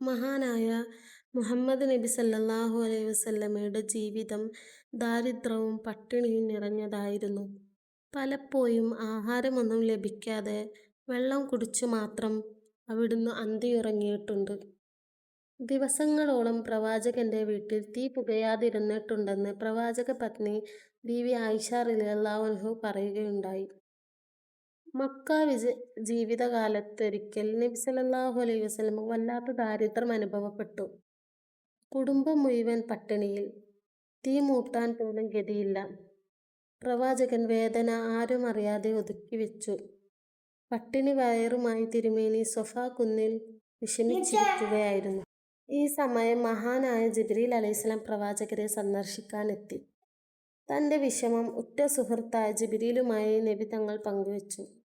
മഹാനായ മുഹമ്മദ് നബി സല്ലാഹു അലൈഹി വസല്ലമയുടെ ജീവിതം ദാരിദ്ര്യവും പട്ടിണിയും നിറഞ്ഞതായിരുന്നു. പലപ്പോഴും ആഹാരമൊന്നും ലഭിക്കാതെ വെള്ളം കുടിച്ചു മാത്രം അവിടുന്ന് അന്തിയുറങ്ങിയിട്ടുണ്ട്. ദിവസങ്ങളോളം പ്രവാചകന്റെ വീട്ടിൽ തീ പുകയാതിരുന്നിട്ടുണ്ടെന്ന് പ്രവാചക പത്നി ബീവി ആയിഷ അൻഹ പറയുകയുണ്ടായി. മക്ക വിജ ജീവിതകാലത്തൊരിക്കൽ നബി സല്ലാഹു അലൈഹി വസ്ലമ വല്ലാത്ത ദാരിദ്ര്യം അനുഭവപ്പെട്ടു. കുടുംബം മുഴുവൻ പട്ടിണിയിൽ. തീ മൂട്ടാൻ പോലും ഗതിയില്ല. പ്രവാചകൻ വേദന ആരും അറിയാതെ ഒതുക്കി വെച്ചു പട്ടിണി വയറുമായി തിരുമേനി സൊഫ കുന്നിൽ വിഷമിച്ചിരിക്കുകയായിരുന്നു. ഈ സമയം മഹാനായ ജിബ്രീൽ അലൈഹിസ്ലാം പ്രവാചകരെ സന്ദർശിക്കാനെത്തി. തന്റെ വിഷമം ഉറ്റ സുഹൃത്തായ ജിബ്രീലുമായി നബി തങ്ങൾ പങ്കുവെച്ചു.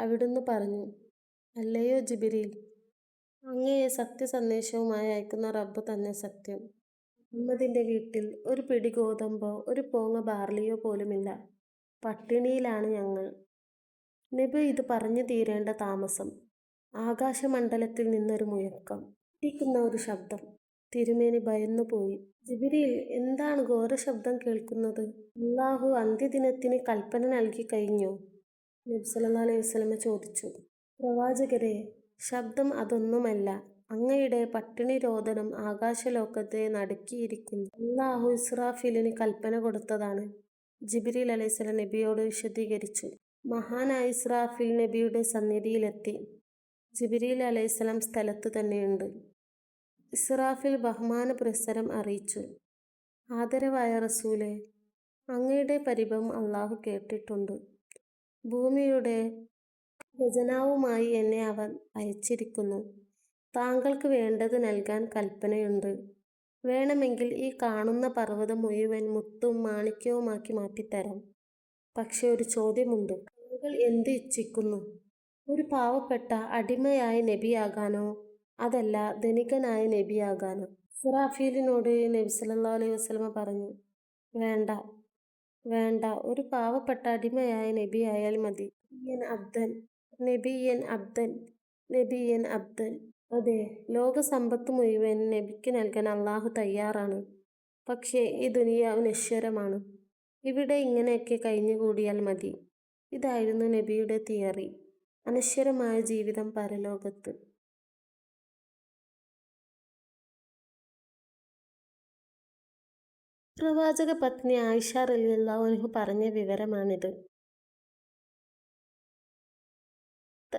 അവിടുന്ന് പറഞ്ഞു "അല്ലയോ ജിബിരിൽ അങ്ങയെ സത്യസന്ദേശവുമായി അയക്കുന്ന റബ്ബ് തന്നെ സത്യം. മുഹമ്മദിന്റെ വീട്ടിൽ ഒരു പിടി ഗോതമ്പോ ഒരു പോങ്ങ ബാർലിയോ പോലുമില്ല. പട്ടിണിയിലാണ് ഞങ്ങൾ. " നബി ഇത് പറഞ്ഞു തീരേണ്ട താമസം ആകാശമണ്ഡലത്തിൽ നിന്നൊരു മുഴക്കം. ഇരിക്കുന്ന ഒരു ശബ്ദം. തിരുമേനി ഭയന്നുപോയി. ജിബിരിയിൽ എന്താണ് ഘോരശബ്ദം കേൾക്കുന്നത്? അള്ളാഹു അന്ത്യദിനത്തിന് കൽപ്പന നൽകിക്കഴിഞ്ഞോ? " നബി സല്ലല്ലാഹു അലൈഹി വസല്ലമ ചോദിച്ചു. പ്രവാചകരെ ശബ്ദം അതൊന്നുമല്ല. അങ്ങയുടെ പട്ടിണി രോദനം ആകാശലോകത്തെ നടുക്കിയിരിക്കുന്നു. അള്ളാഹു ഇസ്രാഫിലിന് കൽപ്പന കൊടുത്തതാണ്. " ജിബ്രീൽ അലൈഹിസ്ലം നബിയോട് വിശദീകരിച്ചു. മഹാനായ ഇസ്രാഫിൽ നബിയുടെ സന്നിധിയിലെത്തി. ജിബ്രീൽ അലൈഹിസ്ലം സ്ഥലത്ത് തന്നെയുണ്ട്. ഇസ്രാഫിൽ ബഹുമാന പ്രസരം അറിയിച്ചു. "ആദരവായ റസൂലെ അങ്ങയുടെ പരിഭവം അള്ളാഹു കേട്ടിട്ടുണ്ട്. ഭൂമിയുടെ ഖജനാവുമായി എന്നെ അവൻ അയച്ചിരിക്കുന്നു. താങ്കൾക്ക് വേണ്ടത് നൽകാൻ കൽപ്പനയുണ്ട്. വേണമെങ്കിൽ ഈ കാണുന്ന പർവതം മുഴുവൻ മുത്തും മാണിക്യവുമാക്കി മാറ്റിത്തരാം. പക്ഷെ ഒരു ചോദ്യമുണ്ട്. താങ്കൾ എന്ത് ഇച്ഛിക്കുന്നു? ഒരു പാവപ്പെട്ട അടിമയായ നബിയാകാനോ അതല്ല ധനികനായ നബിയാകാനോ? " സിറാഫീലിനോട് നബി സല്ലല്ലാഹു അലൈഹി വസ്ലമ പറഞ്ഞു "വേണ്ട, വേണ്ട. ഒരു പാവപ്പെട്ട അടിമയായ ആയാൽ മതി. നബിയൻ അബ്ദൻ, നബിയൻ അബ്ദൻ, നബിയൻ അബ്ദൻ. " അതെ, ലോക സമ്പത്ത് മുഴുവൻ നബിക്ക് നൽകാൻ അള്ളാഹു തയ്യാറാണ്. പക്ഷേ ഈ ദുനിയാവ് നശ്വരമാണ്. ഇവിടെ ഇങ്ങനെയൊക്കെ കഴിഞ്ഞുകൂടിയാൽ മതി. ഇതായിരുന്നു നബിയുടെ തിയറി. അനശ്വരമായ ജീവിതം പരലോകത്ത്. പ്രവാചകപത്നി ആയിഷ റളിയല്ലാഹു അൻഹ പറഞ്ഞ വിവരമാണിത്.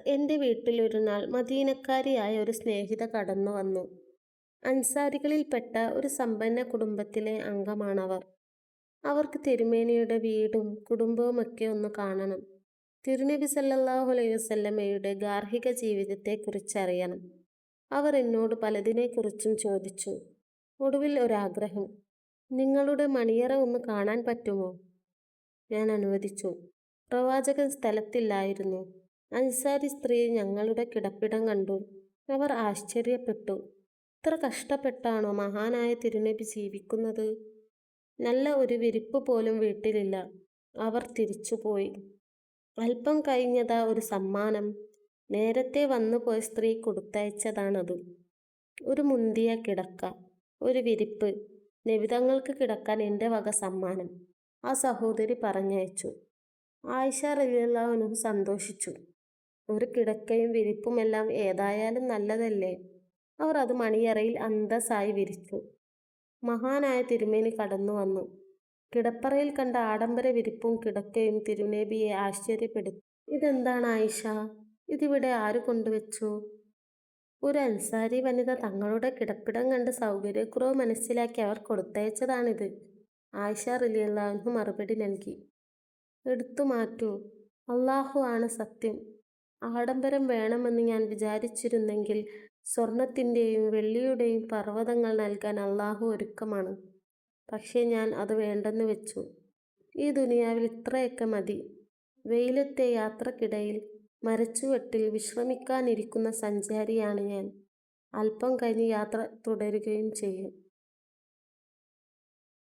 എന്റെ വീട്ടിൽ ഒരുനാൾ മദീനക്കാരിയായ ഒരു സ്നേഹിത കടന്നു വന്നു അൻസാരികളിൽപ്പെട്ട ഒരു സമ്പന്ന കുടുംബത്തിലെ അംഗമാണവർ. അവർക്ക് തിരുമേനിയുടെ വീടും കുടുംബവുമൊക്കെ ഒന്ന് കാണണം. തിരുനബി സല്ലാഹു അലൈഹി വസല്ലമയുടെ ഗാർഹിക ജീവിതത്തെക്കുറിച്ച് അറിയണം അവർ എന്നോട് പലതിനെക്കുറിച്ചും ചോദിച്ചു. ഒടുവിൽ ഒരാഗ്രഹം "നിങ്ങളുടെ മണിയറ ഒന്ന് കാണാൻ പറ്റുമോ? " ഞാൻ അനുവദിച്ചു. പ്രവാചകൻ സ്ഥലത്തില്ലായിരുന്നു. അൻസാരി സ്ത്രീ ഞങ്ങളുടെ കിടപ്പിടം കണ്ടു. അവർ ആശ്ചര്യപ്പെട്ടു. "ഇത്ര കഷ്ടപ്പെട്ടാണോ മഹാനായ തിരുനബി ജീവിക്കുന്നത്? നല്ല ഒരു വിരിപ്പ് പോലും വീട്ടിലില്ല. " അവർ തിരിച്ചുപോയി. അല്പം കഴിഞ്ഞതാ ഒരു സമ്മാനം. നേരത്തെ വന്നുപോയ സ്ത്രീ കൊടുത്തയച്ചതാണത് ഒരു മുന്തിയ കിടക്ക, ഒരു വിരിപ്പ്. "നബി തങ്ങൾക്ക് കിടക്കാൻ എന്റെ വക സമ്മാനം. " ആ സഹോദരി പറഞ്ഞയച്ചു. ആയിഷ അൻഹ സന്തോഷിച്ചു. ഒരു കിടക്കയും വിരിപ്പുമെല്ലാം ഏതായാലും നല്ലതല്ലേ. അവർ അത് മണിയറയിൽ അന്തസ്സായി വിരിച്ചു. മഹാനായ തിരുമേനി കടന്നു വന്നു കിടപ്പറയിൽ കണ്ട ആഡംബര വിരിപ്പും കിടക്കയും തിരുനേബിയെ ആശ്ചര്യപ്പെടുത്തി. "ഇതെന്താണ് ആയിഷ ഇതിവിടെ ആര് കൊണ്ടുവച്ചു? " "ഒരു അൻസാരി വനിത തങ്ങളുടെ കിടപ്പിടം കണ്ട് സൗകര്യക്കുറവ് മനസ്സിലാക്കി അവർ കൊടുത്തയച്ചതാണിത്. " ആയിഷ റിലിയല്ലാഹു മറുപടി നൽകി. "എടുത്തു മാറ്റൂ. അള്ളാഹു ആണ് സത്യം. ആഡംബരം വേണമെന്ന് ഞാൻ വിചാരിച്ചിരുന്നെങ്കിൽ സ്വർണത്തിന്റെയും വെള്ളിയുടെയും പർവതങ്ങൾ നൽകാൻ അള്ളാഹു ഒരുക്കമാണ്. പക്ഷേ ഞാൻ അത് വേണ്ടെന്ന് വെച്ചു. ഈ ദുനിയാവിൽ ഇത്രയൊക്കെ മതി. വെയിലത്തെ യാത്രക്കിടയിൽ മരച്ചുവട്ടിൽ വിശ്രമിക്കാനിരിക്കുന്ന സഞ്ചാരിയാണ് ഞാൻ. അല്പം കഴിഞ്ഞ് യാത്ര തുടരുകയും ചെയ്യും.